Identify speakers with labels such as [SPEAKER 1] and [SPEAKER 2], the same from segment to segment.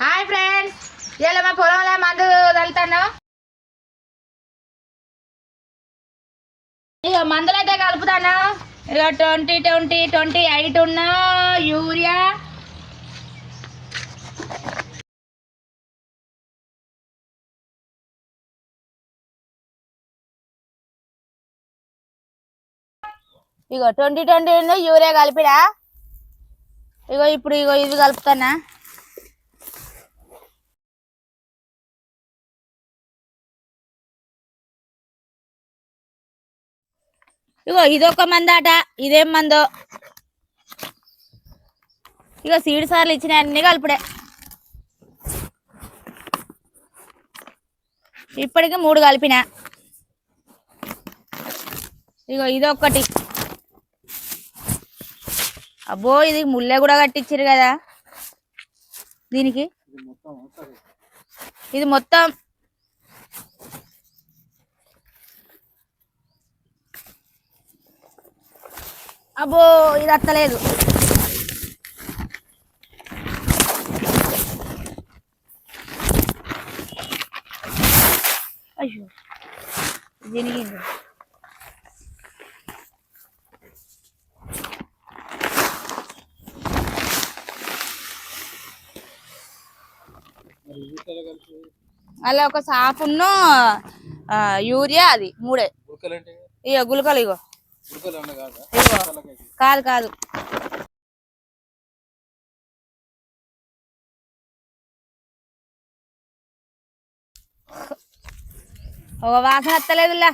[SPEAKER 1] Hi friends. ఇలా మా పొలంలో మందు చల్లుతాను ఇక మందులు అయితే కలుపుతాను ఇక ట్వంటీ ట్వంటీ ట్వంటీ ఎయిట్ ఉన్న యూరియా. ఇగో ట్వంటీ ట్వంటీ యూరియా కలిపినా. ఇగో ఇప్పుడు ఇగో ఇది కలుపుతానా ఇగో ఇదొక మందాట ఇదేం మందో? ఇగో సీడ్ సార్లు ఇచ్చిన అన్ని కలుపుడే. ఇప్పటికి మూడు కలిపిన. ఇగో ఇదొక్కటి. అబ్బో ఇది ముల్లె కూడా కట్టించారు కదా. దీనికి? ఇది మొత్తం అబ్బో ఇది అత్తలేదు. అయ్యో దీనికి అలా ఒక సాపును యూరియా అది మూడే. ఇగో గులకలు ఇగో.
[SPEAKER 2] కాదా?
[SPEAKER 1] కాదు ఒక వాసన వస్తలేదులా.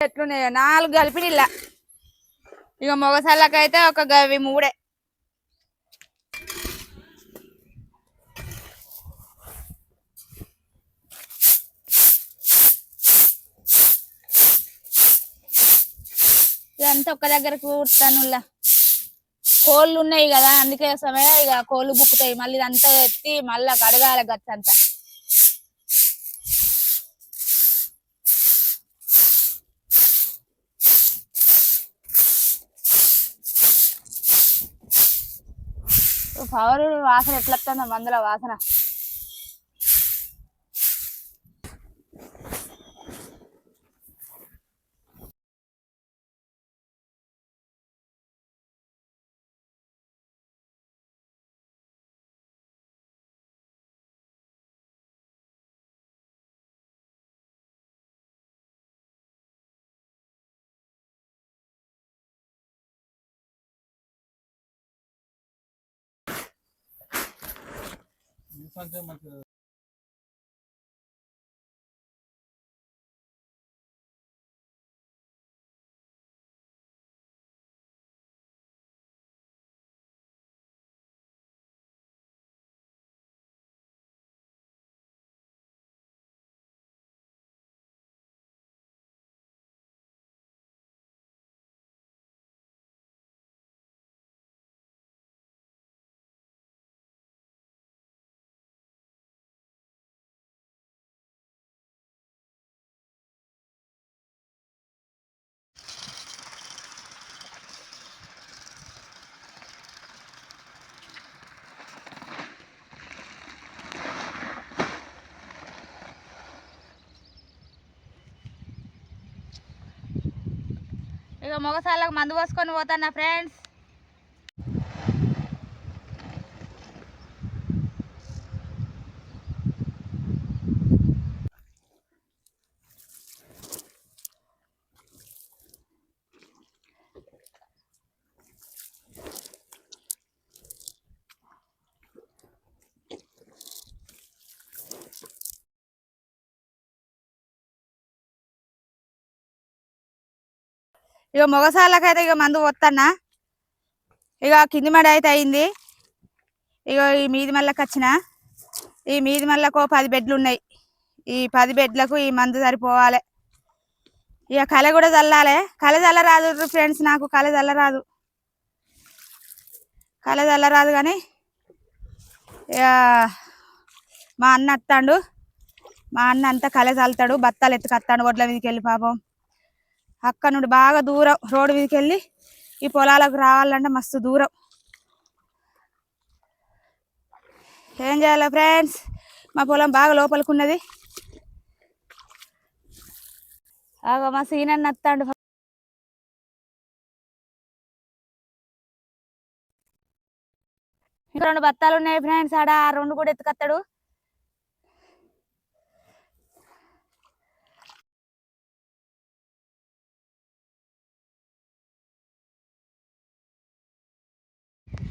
[SPEAKER 1] ఎట్లున్నాయో నాలుగు కలిపి ఇలా ఇక మొగసళ్ళకైతే ఒక గవి మూడే. ఇదంతా ఒక్క దగ్గర కూర్తానులా కోళ్ళు ఉన్నాయి కదా అందుకే సమయం ఇక కోళ్ళు బుక్కుతాయి మళ్ళీ ఇదంతా ఎత్తి మళ్ళా కడగాలి గచ్చంతా. పవర్ వాసన ఎట్లా వస్తుందో మందుల వాసన.
[SPEAKER 2] అంటే మనకి
[SPEAKER 1] ఇక మొగసాలకు మందు పోసుకొని పోతాను ఫ్రెండ్స్ ఇక మొగసాళ్ళకైతే ఇక మందు పోతానా ఇక కింది మడి అయితే అయింది. ఇక ఈ మీది మళ్ళకి వచ్చిన ఈ మీది మళ్ళకు పది బెడ్లు ఉన్నాయి. ఈ పది బెడ్లకు ఈ మందు సరిపోవాలి. ఇక కళ కూడా చల్లాలి. కళ చల్లరాదు ఫ్రెండ్స్ నాకు. కళ చల్లరాదు. కళ చల్లరాదు కానీ ఇక మా అన్న వస్తాడు మా అన్న అంతా కళ చల్లుతాడు. బత్తాలు ఎత్తుకొస్తాడు ఒడ్ల మీదకి వెళ్ళి పాపం. అక్కడ నుండి బాగా దూరం రోడ్డు మీదకి వెళ్ళి ఈ పొలాలకు రావాలంటే మస్తు దూరం. ఏం చేయాలి ఫ్రెండ్స్? మా పొలం బాగా లోపలికి ఉన్నది మా సీనన్న వస్తాడు. రెండు బత్తాలు ఉన్నాయి ఫ్రెండ్స్. ఆడ రెండు కూడా ఎత్తుకత్తాడు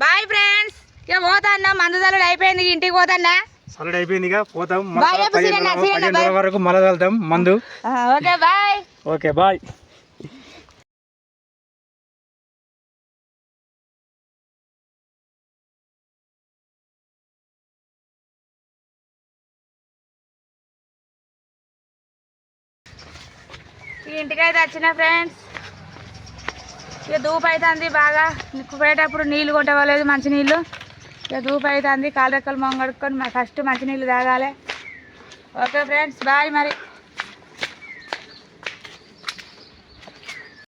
[SPEAKER 1] బాయ్ ఫ్రెండ్స్ ఇక పోతాన్నా మందుదలుడు అయిపోయింది ఇంటికి పోతాన్నా.
[SPEAKER 2] సలడ్ అయిపోయింది ఇక పోతాం. వరకు మళ్ళీ వెళ్తాం మందు.
[SPEAKER 1] ఓకే బాయ్
[SPEAKER 2] ఓకే బాయ్
[SPEAKER 1] ఇంటికైతే వచ్చిన ఫ్రెండ్స్ ఇక ధూపు అవుతుంది బాగా. పోయేటప్పుడు నీళ్ళు కొట్టవలేదు మంచి నీళ్ళు ఇక దూపు అవుతుంది కాలు రెక్కలు మొంగడుకొని ఫస్ట్ మంచి నీళ్ళు తాగాలి. ఓకే ఫ్రెండ్స్ బాయ్ మరి.